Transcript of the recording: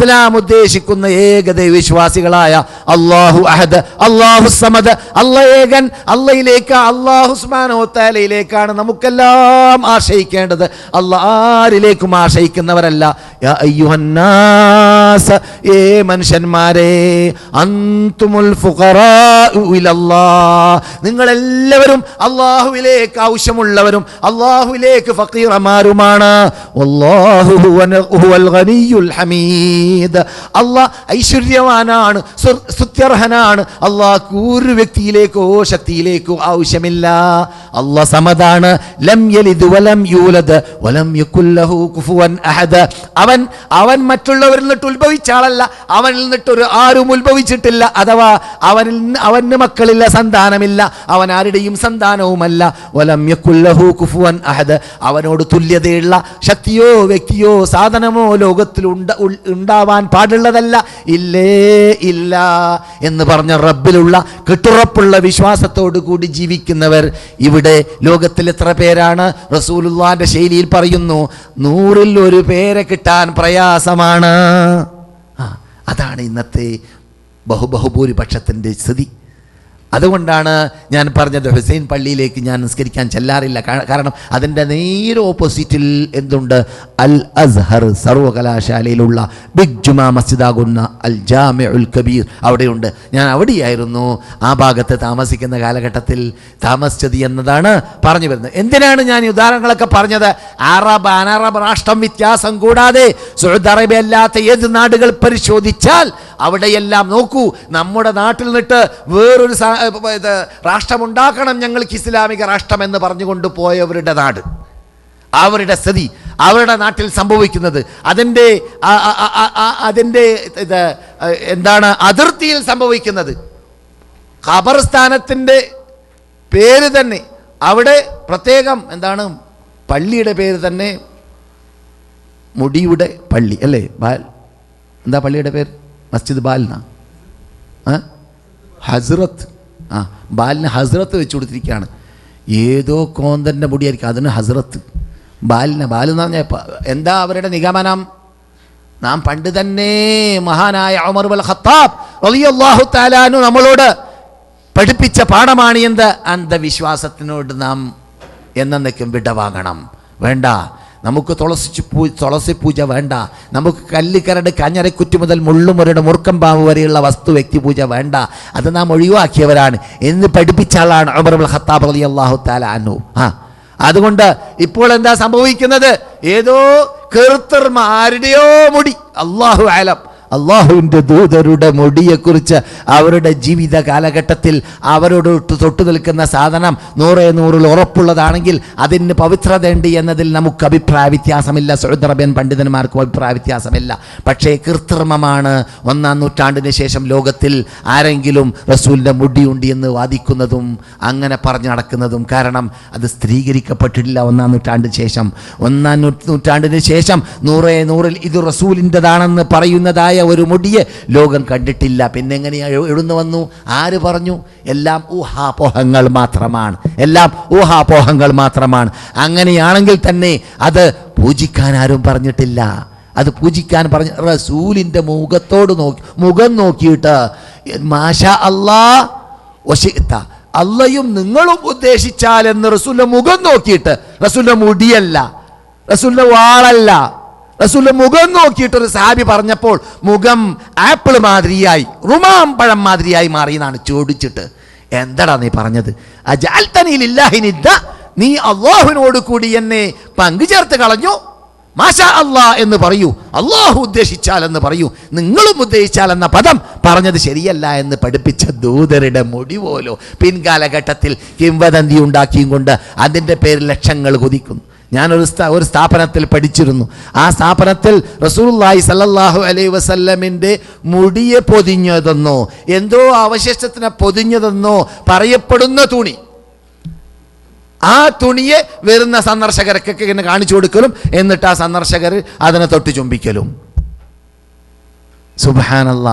ഇസ്ലാം ഉദ്ദേശിക്കുന്ന ഏകദൈവ വിശ്വാസികളായ അള്ളാഹു അഹദ് അള്ളാഹു സമദ് അല്ല ഏകൻ അള്ളയിലേക്ക് അള്ളാഹുസ്മാനോത്താലയിലേക്കാണ് നമുക്കെല്ലാം ആശ്രയിക്കേണ്ടത്. അല്ല ആരിലേക്കും ആശ്രയിക്കുന്നവരല്ല. ഏ മനുഷ്യന്മാരെ അന്തുമുൽ നിങ്ങളെല്ലാവരും അള്ളാഹുവിലേക്ക് ആവശ്യമുള്ളവരും അള്ളാഹുവിലേക്ക് ഫക്കീറമാരുമാണ്. ഗനിയ്യുൽ ഹമീദ് അള്ളാഹ് ഐശ്വര്യവാനാണ് സ്തുത്യർഹനാണ്. അള്ളാ ഒരു വ്യക്തിയിലേക്കോ ശക്തിയിലേക്കോ ആവശ്യമില്ല. അള്ളാഹ് സമതാണ്. ലം യലിദ് വലം യൂലദ് വലം യകുല്ലഹു കുഫുവൻ അഹദ്. അവൻ അവൻ മറ്റുള്ളവരിൽ നിന്നിട്ട് ഉത്ഭവിച്ച ആളല്ല. അവനിൽ നിന്നിട്ട് ഒരു ആരും ഉത്ഭവിച്ചിട്ടില്ല. അഥവാ അവനിൽ അവന് മക്കളില്ല സന്താനമില്ല. അവൻ ആരുടെയും സന്താനവുമല്ല. വലം യകുല്ലഹു കുഫുവൻ അഹദ്. അവനോട് തുല്യതയുള്ള ശക്തിയോ വ്യക്തിയോ സാധനമോ ലോകത്തിൽ ഉണ്ട് ഉൾ- ഉണ്ടാവാൻ പാടുള്ളതല്ല. ഇല്ലേ ഇല്ല എന്ന് പറഞ്ഞ റബ്ബിലുള്ള കെട്ടുറപ്പുള്ള വിശ്വാസത്തോടു കൂടി ജീവിക്കുന്നവർ ഇവിടെ ലോകത്തിൽ എത്ര പേരാണ്? റസൂലുള്ളാന്റെ ശൈലിയിൽ പറയുന്നു നൂറിൽ ഒരു പേരെ കിട്ടാൻ പ്രയാസമാണ്. അതാണ് ഇന്നത്തെ ബഹുബഹുഭൂരിപക്ഷത്തിന്റെ സ്ഥിതി. അതുകൊണ്ടാണ് ഞാൻ പറഞ്ഞത് ഹുസൈൻ പള്ളിയിലേക്ക് ഞാൻ നിസ്കരിക്കാൻ ചെല്ലാറില്ല. കാരണം അതിന്റെ നേരെ ഓപ്പോസിറ്റിൽ എന്തുണ്ട്? അൽ അസ്ഹർ സർവകലാശാലയിലുള്ള ബിഗ് ജുമാ മസ്ജിദാകുന്ന അൽ ജാമി ഉൽ കബീർ അവിടെയുണ്ട്. ഞാൻ അവിടെയായിരുന്നു ആ ഭാഗത്ത് താമസിക്കുന്ന കാലഘട്ടത്തിൽ താമസിച്ചത് എന്നതാണ് പറഞ്ഞു വരുന്നത്. എന്തിനാണ് ഞാൻ ഉദാഹരണങ്ങളൊക്കെ പറഞ്ഞത്? അറബ് അനറബ് രാഷ്ട്രം വ്യത്യാസം കൂടാതെ സൗദി അറേബ്യ അല്ലാത്ത ഏത് നാടുകൾ പരിശോധിച്ചാൽ അവിടെയെല്ലാം നോക്കൂ. നമ്മുടെ നാട്ടിൽ നിന്നിട്ട് വേറൊരു ഇത് രാഷ്ട്രമുണ്ടാക്കണം ഞങ്ങൾക്ക് ഇസ്ലാമിക രാഷ്ട്രം എന്ന് പറഞ്ഞുകൊണ്ട് പോയവരുടെ നാട്. അവരുടെ സ്ഥിതി അവരുടെ നാട്ടിൽ സംഭവിക്കുന്നത് അതിന്റെ അതിന്റെ ഇത് എന്താണ് അതിർത്തിയിൽ സംഭവിക്കുന്നത്. ഖബർസ്ഥാനത്തിന്റെ പേര് തന്നെ അവിടെ പ്രത്യേകം എന്താണ് പള്ളിയുടെ പേര് തന്നെ മുടിയുടെ പള്ളി അല്ലേ? ബാൽ എന്താ പള്ളിയുടെ പേര്? മസ്ജിദ് ബാലിന ആ ഹസ്രത്ത് ആ ബാലിന് ഹസ്രത്ത് വെച്ച് കൊടുത്തിരിക്കുകയാണ്. ഏതോ കോന്തന്റെ മുടിയായിരിക്കും അതിന് ഹസ്രത്ത്. ബാലിനെ ബാലെന്ന് പറഞ്ഞാൽ എന്താ അവരുടെ നിഗമനം? നാം പണ്ട് തന്നെ മഹാനായ ഉമർ വൽ ഖത്താബ് റളിയല്ലാഹു താലാനു നമ്മളോട് പഠിപ്പിച്ച പാഠമാണ് എന്ത് അന്ധവിശ്വാസത്തിനോട് നാം എന്നേക്കും വിടവാങ്ങണം. വേണ്ട. നമുക്ക് തുളസി പൂ തുളസി പൂജ വേണ്ട. നമുക്ക് കല്ലിക്കരട് കഞ്ഞരക്കുറ്റി മുതൽ മുള്ളുമുരട് മുറുക്കം പാമ്പ് വരെയുള്ള വസ്തു വ്യക്തി പൂജ വേണ്ട. അത് നാം ഒഴിവാക്കിയവരാണ്. എന്ന് പഠിപ്പിച്ച ആളാണ് ഉമർ ഹത്താബ് അലി അള്ളാഹു താലാനു ആ. അതുകൊണ്ട് ഇപ്പോൾ എന്താ സംഭവിക്കുന്നത്? ഏതോ കീർത്തർമാരുടെയോ മുടി. അള്ളാഹു ആലം അള്ളാഹുവിന്റെ ദൂതരുടെ മുടിയെക്കുറിച്ച് അവരുടെ ജീവിത കാലഘട്ടത്തിൽ അവരോട് തൊട്ട് നിൽക്കുന്ന സാധനം നൂറേ നൂറിൽ ഉറപ്പുള്ളതാണെങ്കിൽ അതിന് പവിത്രതയുണ്ട് എന്നതിൽ നമുക്ക് അഭിപ്രായ വ്യത്യാസമില്ല. സൗദി പണ്ഡിതന്മാർക്കും അഭിപ്രായ വ്യത്യാസമില്ല. പക്ഷേ കൃത്രിമമാണ്. ഒന്നാം നൂറ്റാണ്ടിന് ശേഷം ലോകത്തിൽ ആരെങ്കിലും റസൂലിന്റെ മുടിയുണ്ട് എന്ന് വാദിക്കുന്നതും അങ്ങനെ പറഞ്ഞു നടക്കുന്നതും കാരണം അത് സ്ഥിരീകരിക്കപ്പെട്ടിട്ടില്ല ഒന്നാം നൂറ്റാണ്ടിന് ശേഷം. ഒന്നാം നൂറ്റാണ്ടിന് ശേഷം നൂറേ നൂറിൽ ഇത് റസൂലിന്റെതാണെന്ന് പറയുന്നതായ ഒരു മുടിയെ ലോകം കണ്ടിട്ടില്ല. പിന്നെ എങ്ങനെയാണ് എഴുന്നു വന്നു? ആര് പറഞ്ഞു? എല്ലാം ഊഹാപോഹങ്ങൾ മാത്രമാണ്. എല്ലാം ഊഹാപോഹങ്ങൾ മാത്രമാണ്. അങ്ങനെയാണെങ്കിൽ തന്നെ അത് പൂജിക്കാൻ ആരും പറഞ്ഞിട്ടില്ല. അത് പൂജിക്കാൻ പറഞ്ഞ റസൂലിന്റെ മുഖത്തോട് നോക്കി മുഖം നോക്കിയിട്ട് മാഷ അല്ലാ ഒശിത്ത അല്ലയും നിങ്ങളും ഉദ്ദേശിച്ചാൽ എന്ന് റസൂലിന്റെ മുഖം നോക്കിയിട്ട് റസൂലിന്റെ മുടിയല്ല റസൂലിന്റെ വാളല്ല. റസൂലിന്റെ മുഖം നോക്കിയിട്ട് ഒരു സാബി പറഞ്ഞപ്പോൾ മുഖം ആപ്പിൾ മാതിരിയായി റുമാം പഴം മാതിരിയായി മാറി എന്നാണ് ചോദിച്ചിട്ട്. എന്താടാ നീ പറഞ്ഞത്? നീ അള്ളാഹുവിനോട് കൂടി എന്നെ പങ്കുചേർത്ത് കളഞ്ഞു? മാഷാ അള്ളാ എന്ന് പറയൂ അള്ളാഹു ഉദ്ദേശിച്ചാൽ എന്ന് പറയൂ നിങ്ങളും ഉദ്ദേശിച്ചാൽ എന്ന പദം പറഞ്ഞത് ശരിയല്ല എന്ന് പഠിപ്പിച്ച ദൂതരുടെ മുടി പോലോ പിൻകാലഘട്ടത്തിൽ കിംവദന്തി ഉണ്ടാക്കിയും കൊണ്ട് അതിന്റെ പേരിൽ ലക്ഷങ്ങൾ കുതിക്കുന്നു. ഞാനൊരു ഒരു സ്ഥാപനത്തിൽ പഠിച്ചിരുന്നു. ആ സ്ഥാപനത്തിൽ റസൂലുള്ളാഹി സല്ലല്ലാഹു അലൈഹി വസല്ലമിന്റെ മുടിയെ പൊതിഞ്ഞതെന്നോ എന്തോ അവശിഷ്ടത്തിനെ പൊതിഞ്ഞതെന്നോ പറയപ്പെടുന്ന തുണി. ആ തുണിയെ വരുന്ന സന്ദർശകർക്കൊക്കെ ഇങ്ങനെ കാണിച്ചു കൊടുക്കലും എന്നിട്ട് ആ സന്ദർശകർ അതിനെ തൊട്ട് ചുംബിക്കലും. സുബാനല്ല